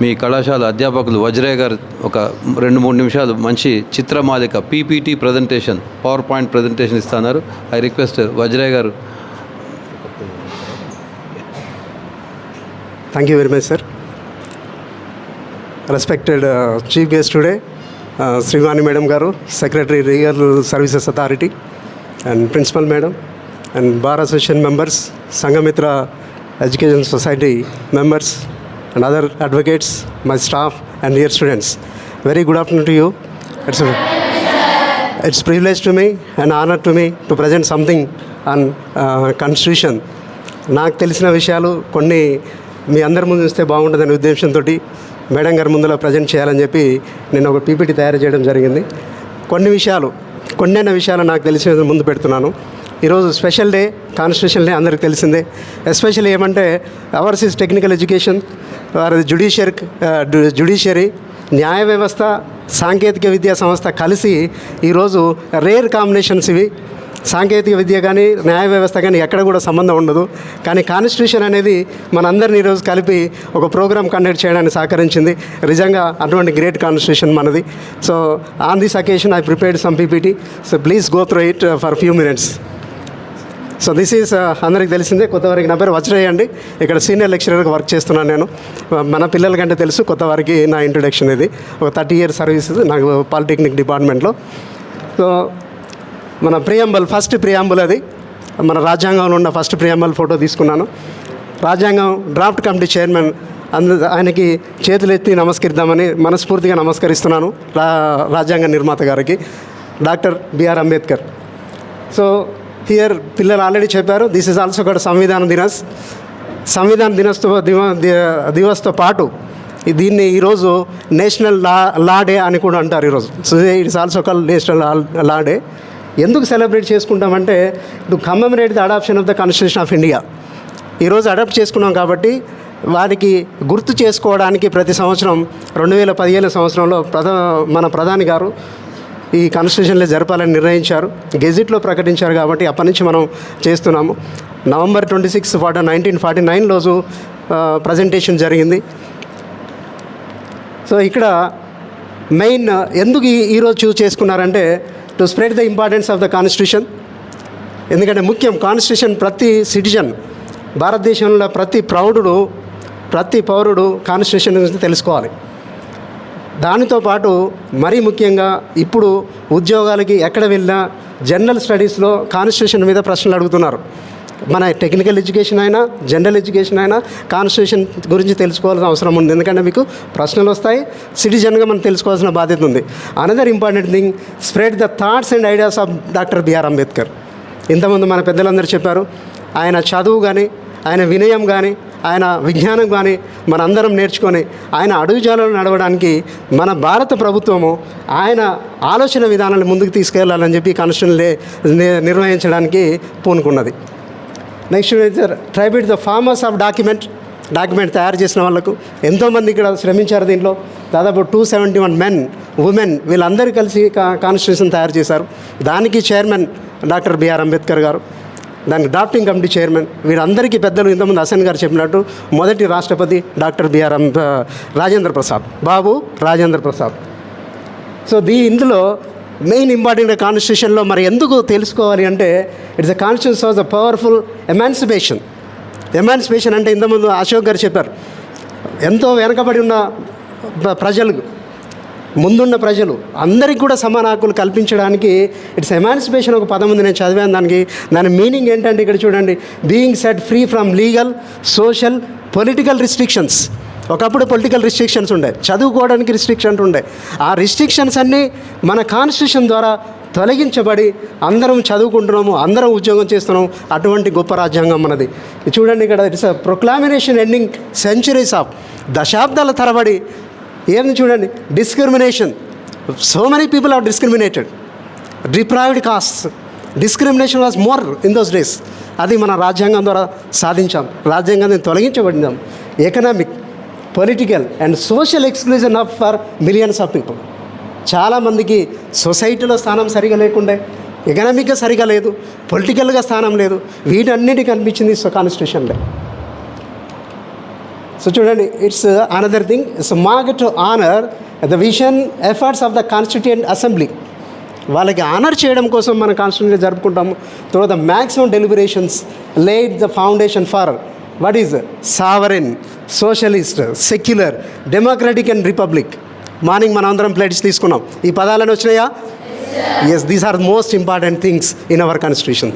మీ కళాశాల అధ్యాపకులు వజ్రయ్య గారు ఒక రెండు మూడు నిమిషాలు మంచి చిత్రమాలిక PPT presentation power point presentation ఇస్తున్నారు. I request Vajrayya garu. Thank you very much sir respected chief guest today Srivani madam garu secretary real services authority and principal madam and bar association members Sanghamitra education society members and other advocates, my staff, and dear students. Very good afternoon to you. It's a it's privilege to me and honor to me to present something on uh, constitution నాకు తెలిసిన విషయాలు కొన్ని మీ అందరి ముందు ఇస్తే బాగుంటుందనే ఉద్దేశంతో madam గారి ముందులో ప్రజెంట్ చేయాలని చెప్పి నేను ఒక పీపీటీ తయారు చేయడం జరిగింది కొన్ని విషయాలు కొన్నైన విషయాలు నాకు తెలిసిన ముందు పెడుతున్నాను ఈరోజు స్పెషల్ డే కాన్స్టిట్యూషన్ డే అందరికీ తెలిసిందే. ఎస్పెషల్లీ ఏమంటే అవర్స్ ఇస్ టెక్నికల్ ఎడ్యుకేషన్ వారి జుడిషియర్ జుడిషియరీ న్యాయ వ్యవస్థ సాంకేతిక విద్యా సంస్థ కలిసి ఈరోజు రేర్ కాంబినేషన్స్ ఇవి. సాంకేతిక విద్య కానీ న్యాయ వ్యవస్థ కానీ ఎక్కడ కూడా సంబంధం ఉండదు. కానీ కాన్స్టిట్యూషన్ అనేది మనందరినీ ఈరోజు కలిపి ఒక ప్రోగ్రామ్ కండక్ట్ చేయడానికి సహకరించింది. నిజంగా అటువంటి గ్రేట్ కాన్స్టిట్యూషన్ మనది. So on this occasion I prepared some PPT so please go through it for few minutes so this is అందరికి తెలిసిందే కొత్తవారికి నా పేరు వజ్రయ్య అండి. ఇక్కడ సీనియర్ లెక్చరర్గా వర్క్ చేస్తున్నాను నేను. Uh, మన పిల్లలకంటే తెలుసు కొత్తవారికి నా ఇంట్రొడక్షన్ ఇది. ఒక థర్టీ ఇయర్ సర్వీస్ నాకు పాలిటెక్నిక్ డిపార్ట్మెంట్లో. సో మన ప్రియాంబల్ ఫస్ట్ ప్రియాంబుల్ అది. మన రాజ్యాంగంలో ఉన్న ఫస్ట్ ప్రియాంబల్ ఫోటో తీసుకున్నాను. రాజ్యాంగం డ్రాఫ్ట్ కమిటీ చైర్మన్ అందు ఆయనకి చేతులెత్తి నమస్కరిద్దామని మనస్ఫూర్తిగా నమస్కరిస్తున్నాను రా రాజ్యాంగ నిర్మాత గారికి. Doctor BR Ambedkar. So here పిల్లలు ఆల్రెడీ చెప్పారు దిస్ ఇస్ ఆల్సో కూడా సంవిధాన దినస్ సంవిధాన దినస్తో దివ దివస్తో పాటు దీన్ని ఈరోజు నేషనల్ లా లా డే అని కూడా అంటారు ఈరోజు. So it's also call national law day ఎందుకు celebrate చేసుకుంటామంటే to commemorate the adoption of the constitution of India ఈరోజు అడాప్ట్ చేసుకున్నాం కాబట్టి వారికి గుర్తు చేసుకోవడానికి ప్రతి సంవత్సరం రెండు వేల పదిహేను సంవత్సరంలో ప్రధా మన ప్రధాని గారు ఈ కాన్స్టిట్యూషన్లో జరపాలని నిర్ణయించారు. గెజిట్లో ప్రకటించారు కాబట్టి అప్పటి నుంచి మనం చేస్తున్నాము. November twenty six forty nineteen forty nine రోజు ప్రజెంటేషన్ జరిగింది. సో ఇక్కడ మెయిన్ ఎందుకు ఈరోజు చూస్ చేసుకున్నారంటే to spread the importance of the constitution ఎందుకంటే ముఖ్యం కాన్స్టిట్యూషన్ ప్రతి సిటిజన్ భారతదేశంలో ప్రతి ప్రౌఢుడు ప్రతి పౌరుడు కాన్స్టిట్యూషన్ గురించి తెలుసుకోవాలి. దానితో పాటు మరీ ముఖ్యంగా ఇప్పుడు ఉద్యోగాలకి ఎక్కడ వెళ్ళినా జనరల్ స్టడీస్లో కాన్స్టిట్యూషన్ మీద ప్రశ్నలు అడుగుతున్నారు. మన టెక్నికల్ ఎడ్యుకేషన్ అయినా జనరల్ ఎడ్యుకేషన్ అయినా కాన్స్టిట్యూషన్ గురించి తెలుసుకోవాల్సిన అవసరం ఉంది. ఎందుకంటే మీకు ప్రశ్నలు వస్తాయి సిటిజన్గా మనం తెలుసుకోవాల్సిన బాధ్యత ఉంది. Another important thing spread the thoughts and ideas of doctor BR Ambedkar ఇంతకుముందు మన పెద్దలందరూ చెప్పారు ఆయన చదువు కానీ ఆయన వినయం కానీ ఆయన విజ్ఞానం కానీ మనందరం నేర్చుకొని ఆయన అడుగుజాలలో నడవడానికి మన భారత ప్రభుత్వము ఆయన ఆలోచన విధానాన్ని ముందుకు తీసుకెళ్ళాలని చెప్పి కాన్స్టిట్యూషన్ నిర్వహించడానికి పూనుకున్నది. Next tribute the framers of document document తయారు చేసిన వాళ్ళకు. ఎంతోమంది ఇక్కడ శ్రమించారు దీంట్లో. దాదాపు two seventy one men women వీళ్ళందరూ కలిసి కాన్స్టిట్యూషన్ తయారు చేశారు. దానికి చైర్మన్ డాక్టర్ బిఆర్ అంబేద్కర్ గారు. దాని డ్రాఫ్టింగ్ కమిటీ చైర్మన్ వీరందరికీ పెద్దలు ఇంతకుముందు హసన్ గారు చెప్పినట్టు మొదటి రాష్ట్రపతి doctor BR Rajendra Prasad. Babu Rajendra Prasad. So the ఇందులో మెయిన్ ఇంపార్టెంట్ కాన్స్టిట్యూషన్లో మరి ఎందుకు తెలుసుకోవాలి అంటే it's a constitution was a powerful emancipation. Emancipation అంటే ఇంతకుముందు అశోక్ గారు చెప్పారు. ఎంతో వెనకబడి ఉన్న ప్ర- ప్రజలు ముందున్న ప్రజలు అందరికీ కూడా సమాన హక్కులు కల్పించడానికి ఇట్స్ ఎమాన్సిపేషన్ ఒక పదం ఉంది నేను చదివాను దానికి. దాని మీనింగ్ ఏంటంటే ఇక్కడ చూడండి being set free from legal social political restrictions ఒకప్పుడు పొలిటికల్ రిస్ట్రిక్షన్స్ ఉండే చదువుకోవడానికి రిస్ట్రిక్షన్స్ ఉండే. ఆ రిస్ట్రిక్షన్స్ అన్నీ మన కాన్స్టిట్యూషన్ ద్వారా తొలగించబడి అందరం చదువుకుంటున్నాము అందరం ఉద్యోగం చేస్తున్నాం అటువంటి గొప్ప రాజ్యాంగం మనది. చూడండి ఇక్కడ it's proclamation ending centuries of దశాబ్దాల తరబడి ఏమని చూడండి? Discrimination so many people are discriminated deprived caste discrimination was more in those days అది మన రాజ్యాంగం ద్వారా సాధించాం. రాజ్యాంగాన్ని తొలగించబడినాం. Economic political and social exclusion of for millions of people చాలామందికి సొసైటీలో స్థానం సరిగా లేకుండే ఎకనామిక్గా సరిగా లేదు పొలిటికల్గా స్థానం లేదు. వీటన్నిటికీ కనిపించింది కాన్స్టిట్యూషన్లో సో చూడండి it's another thing it's mark to honour the vision efforts of the constituent assembly వాళ్ళకి ఆనర్ చేయడం కోసం మనం కాన్స్టిట్యూంట్గా జరుపుకుంటాము. తర్వాత maximum deliberations laid the foundation for what is sovereign socialist secular democratic and republic morning మనం అందరం ప్లేట్స్ తీసుకున్నాం. ఈ పదాలను వచ్చినాయా? Yes these are most important things in our constitution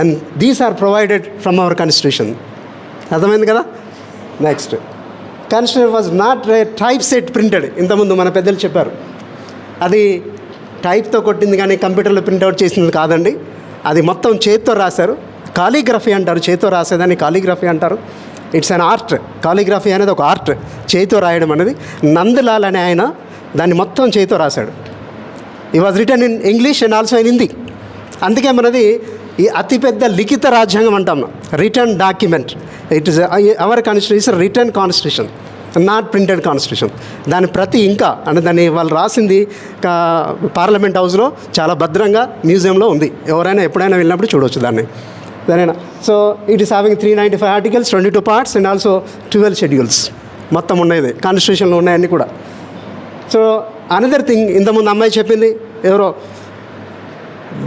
and these are provided from our constitution అర్థమైంది కదా? Next constitution was not type set printed ఇంతకుముందు మన పెద్దలు చెప్పారు. అది టైప్తో కొట్టింది కానీ కంప్యూటర్లో ప్రింట్అవుట్ చేసింది కాదండి. అది మొత్తం చేతితో రాశారు. కాలీగ్రఫీ అంటారు. చేతితో రాసేదాన్ని కాలీగ్రఫీ అంటారు. ఇట్స్ అన్ ఆర్ట్ కాలీగ్రఫీ అనేది ఒక ఆర్ట్ చేతితో రాయడం అనేది నందలాల్ అనే ఆయన దాన్ని మొత్తం చేతితో రాశాడు. ఈ was written in English and also in Hindi అందుకే మనది ఈ అతిపెద్ద లిఖిత రాజ్యాంగం అంటాం written document it is our constitution written constitution not printed constitution దాని ప్రతి ఇంకా అంటే దాన్ని వాళ్ళు రాసింది పార్లమెంట్ హౌస్లో చాలా భద్రంగా మ్యూజియంలో ఉంది. ఎవరైనా ఎప్పుడైనా వెళ్ళినప్పుడు చూడవచ్చు దాన్ని. సరేనా? So it is having three ninety five articles twenty two parts and also twelve schedules మొత్తం ఉన్నాయి కాన్స్టిట్యూషన్లో ఉన్నాయన్నీ కూడా. సో అనదర్ థింగ్ ఇంతకుముందు అమ్మాయి చెప్పింది ఎవరో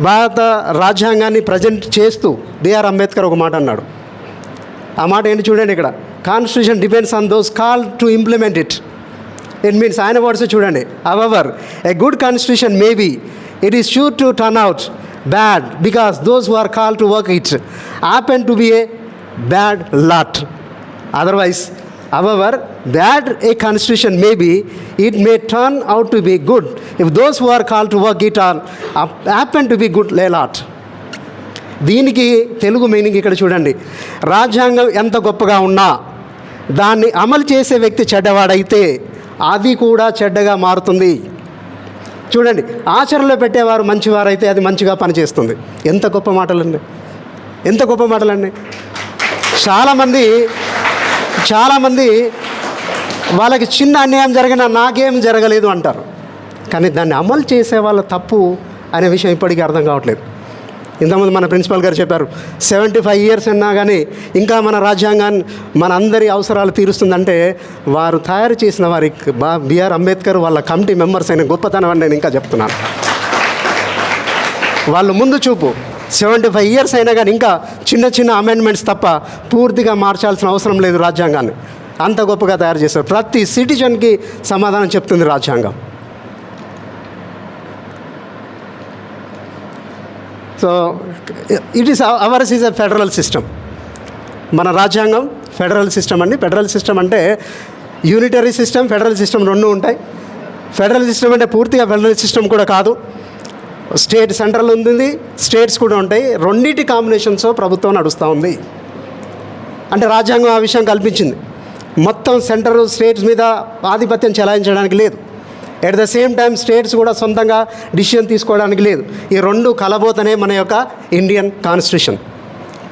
భారత రాజ్యాంగాన్ని ప్రజెంట్ చేస్తూ బిఆర్ అంబేద్కర్ ఒక మాట అన్నాడు. ఆ మాట ఏంటి చూడండి ఇక్కడ. Constitution depends on those call to implement it it means ఆయన వర్డ్స్ చూడండి. Our a good constitution maybe it is sure to turn out bad because those who are call to work it happen to be a bad lot otherwise our bad a constitution may be it may turn out to be good if those who are call to work it are happen to be good లే lot Telugu తెలుగు meaning ఇక్కడ చూడండి. రాజ్యాంగం ఎంత గొప్పగా ఉన్నా దాన్ని అమలు చేసే వ్యక్తి చెడ్డవాడైతే అది కూడా చెడ్డగా మారుతుంది. చూడండి ఆచరణలో పెట్టేవారు మంచివారైతే అది మంచిగా పనిచేస్తుంది. ఎంత గొప్ప మాటలండి. ఎంత గొప్ప మాటలండి. చాలామంది చాలామంది వాళ్ళకి చిన్న అన్యాయం జరిగినా నాకేం జరగలేదు అంటారు. కానీ దాన్ని అమలు చేసే వాళ్ళ తప్పు అనే విషయం ఇప్పటికీ అర్థం కావట్లేదు. ఇంతకుముందు మన ప్రిన్సిపల్ గారు చెప్పారు సెవెంటీ ఫైవ్ ఇయర్స్ అన్నా కానీ ఇంకా మన రాజ్యాంగాన్ని మన అందరి అవసరాలు తీరుస్తుందంటే వారు తయారు చేసిన వారి బా బిఆర్ అంబేద్కర్ వాళ్ళ కమిటీ మెంబర్స్ అయిన గొప్పతనం అని నేను ఇంకా చెప్తున్నాను. వాళ్ళు ముందు చూపు. సెవెంటీ ఫైవ్ ఇయర్స్ అయినా కానీ ఇంకా చిన్న చిన్న అమెండ్మెంట్స్ తప్ప పూర్తిగా మార్చాల్సిన అవసరం లేదు రాజ్యాంగాన్ని. అంత గొప్పగా తయారు చేశారు. ప్రతి సిటిజన్కి సమాధానం చెప్తుంది రాజ్యాంగం. So it is ours is a federal system. మన రాజ్యాంగం ఫెడరల్ సిస్టమ్ అండి. ఫెడరల్ సిస్టమ్ అంటే యూనిటరీ సిస్టమ్ ఫెడరల్ సిస్టమ్ రెండు ఉంటాయి. ఫెడరల్ సిస్టమ్ అంటే పూర్తిగా ఫెడరల్ సిస్టమ్ కూడా కాదు. స్టేట్ సెంట్రల్ ఉంది స్టేట్స్ కూడా ఉంటాయి. రెండింటి కాంబినేషన్స్తో ప్రభుత్వం నడుస్తూ ఉంది. అంటే రాజ్యాంగం ఆ విషయం కల్పించింది. మొత్తం సెంటర్ స్టేట్స్ మీద ఆధిపత్యం చెలాయించడానికి లేదు. At the same time states కూడా సొంతంగా డిసిషన్ తీసుకోవడానికి లేదు. ఈ రెండు కలబోతనే మన యొక్క ఇండియన్ కాన్స్టిట్యూషన్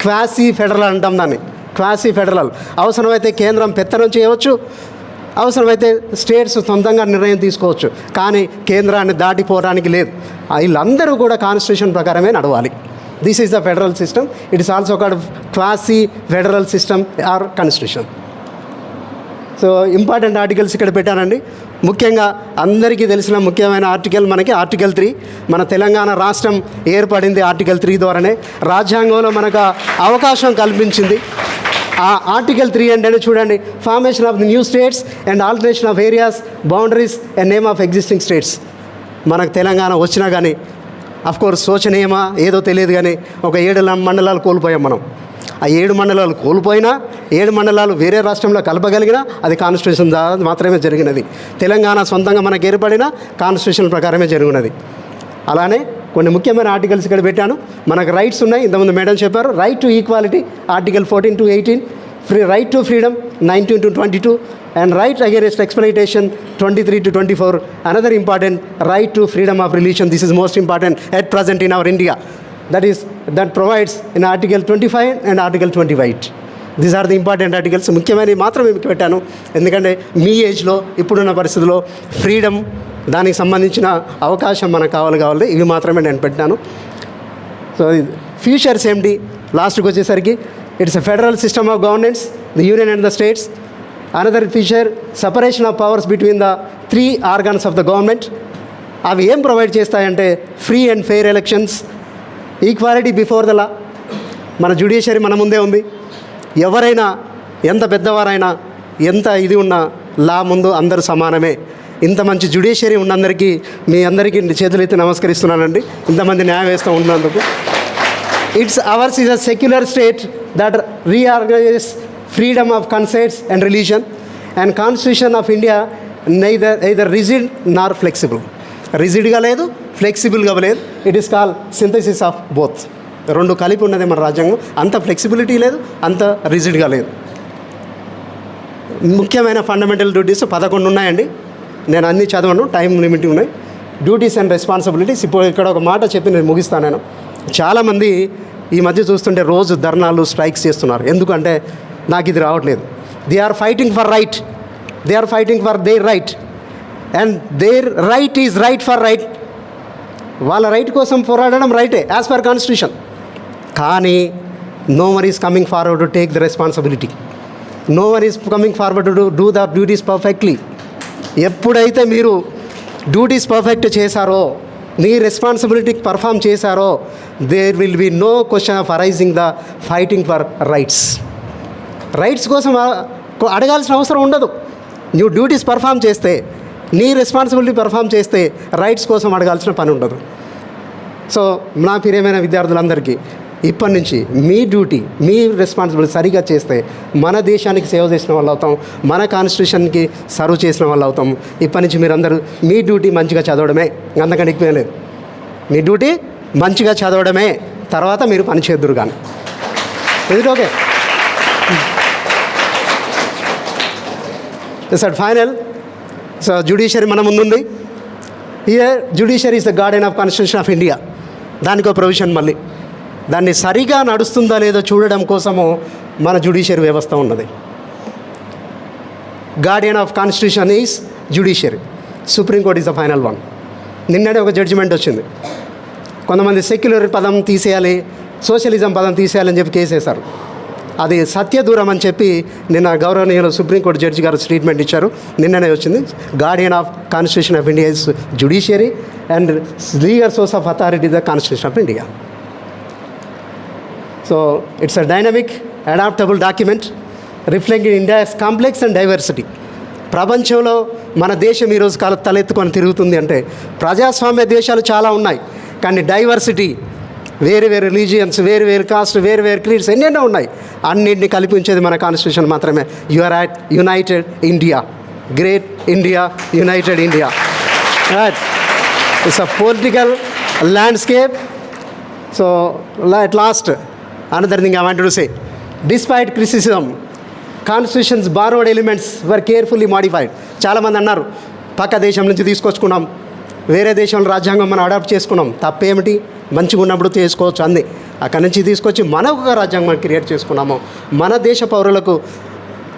క్వాసీ ఫెడరల్ అంటాం దాన్ని. క్వాసీ ఫెడరల్ అవసరమైతే కేంద్రం పెత్తనం చేయవచ్చు. అవసరమైతే స్టేట్స్ సొంతంగా నిర్ణయం తీసుకోవచ్చు. కానీ కేంద్రాన్ని దాటిపోవడానికి లేదు. వీళ్ళందరూ కూడా కాన్స్టిట్యూషన్ ప్రకారమే నడవాలి. This is the federal system it is also called quasi federal system or constitution so important articles ఇక్కడ పెట్టానండి ముఖ్యంగా అందరికీ తెలిసిన ముఖ్యమైన ఆర్టికల్ మనకి ఆర్టికల్ త్రీ మన తెలంగాణ రాష్ట్రం ఏర్పడింది ఆర్టికల్ త్రీ ద్వారానే. రాజ్యాంగంలో మనకు అవకాశం కల్పించింది. ఆర్టికల్ త్రీ హండ్రెడ్ చూడండి. Formation of the new states and alteration of areas boundaries and name of existing states మనకు తెలంగాణ వచ్చినా కానీ అఫ్ కోర్స్ శోచనీయమా? ఏదో తెలియదు కానీ ఒక ఏడు మండలాలు కోల్పోయాం మనం. ఆ ఏడు మండలాలు కోల్పోయినా ఏడు మండలాలు వేరే రాష్ట్రంలో కలపగలిగినా అది కాన్స్టిట్యూషన్ ద్వారా మాత్రమే జరిగినది. తెలంగాణ సొంతంగా మనకు ఏర్పడిన కాన్స్టిట్యూషన్ ప్రకారమే జరిగినది. అలానే కొన్ని ముఖ్యమైన ఆర్టికల్స్ ఇక్కడ పెట్టాను. మనకు రైట్స్ ఉన్నాయి. ఇంతకుముందు మేడం చెప్పారు right to equality article fourteen to eighteen free right to freedom nineteen to twenty two and right against exploitation twenty three to twenty four another important right to freedom of religion this is most important at present in our India that is that provides in article twenty five and article twenty eight these are the important articles ముఖ్యమైనవి మాత్రమే మీకు పెట్టాను. ఎందుకంటే మీ ఏజ్లో ఇప్పుడున్న పరిస్థితుల్లో freedom దానికి సంబంధించిన అవకాశం మనకు కావాలి కావాలి. ఇవి మాత్రమే నేను పెట్టాను సో ఫ్యూచర్స్ ఏంటి లాస్ట్కి వచ్చేసరికి it's a federal system of governance the union and the states another feature separation of powers between the three organs of the government అవి ఏం ప్రొవైడ్ చేస్తాయంటే free and fair elections equality before the law మన judiciary మన ముందే ఉంది. ఎవరైనా ఎంత పెద్దవారైనా ఎంత ఇది ఉన్నా లా ముందు అందరూ సమానమే. ఇంత మంచి జ్యుడిషియరీ ఉన్నందరికీ మీ అందరికీ చేతులైతే నమస్కరిస్తున్నానండి. ఇంతమంది న్యాయవేస్తూ ఉన్నందుకు. It's ours is a secular state that recognizes freedom of conscience and religion and constitution of India neither either rigid nor flexible రిజిడ్గా లేదు ఫ్లెక్సిబుల్గా లేదు. It is call synthesis of both రెండు కలిపి ఉన్నది మన రాజ్యాంగం. అంత ఫ్లెక్సిబిలిటీ లేదు అంత రిజిడ్గా లేదు. ముఖ్యమైన ఫండమెంటల్ డ్యూటీస్ పదకొండు ఉన్నాయండి. నేను అన్ని చదవను టైం లిమిట్ ఉన్నాయి. డ్యూటీస్ అండ్ రెస్పాన్సిబిలిటీస్ ఇప్పుడు ఇక్కడ ఒక మాట చెప్పి నేను ముగిస్తాను నేను. చాలామంది ఈ మధ్య చూస్తుంటే రోజు ధర్నాలు స్ట్రైక్స్ చేస్తున్నారు. ఎందుకంటే నాకు ఇది రావట్లేదు. They are fighting for right they are fighting for their right and their right is right for right వాళ్ళ రైట్ కోసం పోరాడడం రైటే యాజ్ పర్ కాన్స్టిట్యూషన్ కానీ no one is coming forward to take the responsibility no one is coming forward to do the duties perfectly ఎప్పుడైతే మీరు duties perfect చేశారో మీ responsibility perform చేశారో there will be no question of arising the fighting for rights rights కోసం అడగాల్సిన అవసరం ఉండదు. నువ్వు డ్యూటీస్ పర్ఫామ్ చేస్తే నీ రెస్పాన్సిబిలిటీ పర్ఫామ్ చేస్తే రైట్స్ కోసం అడగాల్సిన పని ఉండదు. సో నా ప్రియమైన విద్యార్థులందరికీ ఇప్పటి నుంచి మీ డ్యూటీ మీ రెస్పాన్సిబిలిటీ సరిగా చేస్తే మన దేశానికి సేవ చేసిన వాళ్ళు అవుతాం మన కాన్స్టిట్యూషన్కి సర్వ్ చేసిన వాళ్ళు అవుతాం. ఇప్పటి నుంచి మీరందరూ మీ డ్యూటీ మంచిగా చదవడమే. అంతకంటే ఎక్కువ లేదు. మీ డ్యూటీ మంచిగా చదవడమే. తర్వాత మీరు పని చేద్దరు కానీ ఇది okay sir final so judiciary మన ముందుంది. Year judiciary is the guardian of constitution of India దానికి ఒక ప్రొవిజన్ మళ్ళీ. దాన్ని సరిగా నడుస్తుందా లేదో చూడడం కోసము మన జ్యుడిషియరీ వ్యవస్థ ఉన్నది. Guardian of constitution is judiciary supreme court is the final one నిన్ననే ఒక జడ్జిమెంట్ వచ్చింది. కొంతమంది సెక్యులర్ పదం తీసేయాలి సోషలిజం పదం తీసేయాలని చెప్పి కేసేశారు అది సత్యదూరం అని చెప్పి నిన్న గౌరవనీయులు సుప్రీంకోర్టు జడ్జి గారు స్టేట్మెంట్ ఇచ్చారు. నిన్ననే వచ్చింది. Guardian of constitution of India is judiciary and legal source of authority the constitution of India so it's a dynamic adaptable document reflect India's complex and diversity ప్రపంచంలో మన దేశం ఈరోజు కల తలెత్తుకొని తిరుగుతుంది అంటే ప్రజాస్వామ్య దేశాలు చాలా ఉన్నాయి. కానీ డైవర్సిటీ వేరు వేరు రిలీజియన్స్ వేరు వేరు కాస్ట్ వేరు వేరు క్రీడ్స్ ఎన్నెన్నో ఉన్నాయి. అన్నింటిని కల్పించేది మన కాన్స్టిట్యూషన్ మాత్రమే. Your at united India great India united India it's a political landscape so at last another thing I wanted to say. Despite criticism, constitution's borrowed elements were carefully modified చాలామంది అన్నారు పక్క దేశం నుంచి తీసుకొచ్చుకున్నాం వేరే దేశంలో రాజ్యాంగం మనం అడాప్ట్ చేసుకున్నాం తప్పేమిటి? మంచిగా ఉన్నప్పుడు చేసుకోవచ్చు అంది. అక్కడి నుంచి తీసుకొచ్చి మన ఒక రాజ్యాంగం క్రియేట్ చేసుకున్నాము. మన దేశ పౌరులకు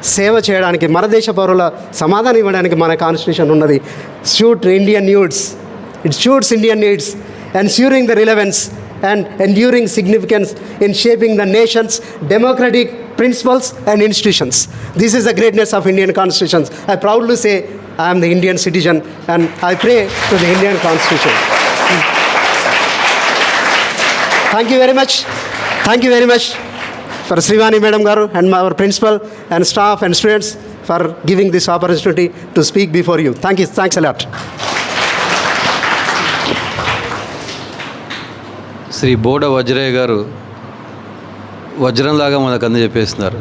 సేవ చేయడానికి మన దేశ పౌరుల సమాధానం ఇవ్వడానికి మన కాన్స్టిట్యూషన్ ఉన్నది. Suit Indian needs it suits Indian needs ensuring the relevance and enduring significance in shaping the nation's democratic principles and institutions. This is the greatness of Indian constitutions. I proudly say I am the Indian citizen and I pray to the Indian constitution. Thank you very much. Thank you very much for Srivani Madam Garu and our principal and staff and students for giving this opportunity to speak before you. Thank you. Thanks a lot. Shri Boda Vajrayya garu వజ్రంలాగా మనకు అందజెప్పేస్తున్నారు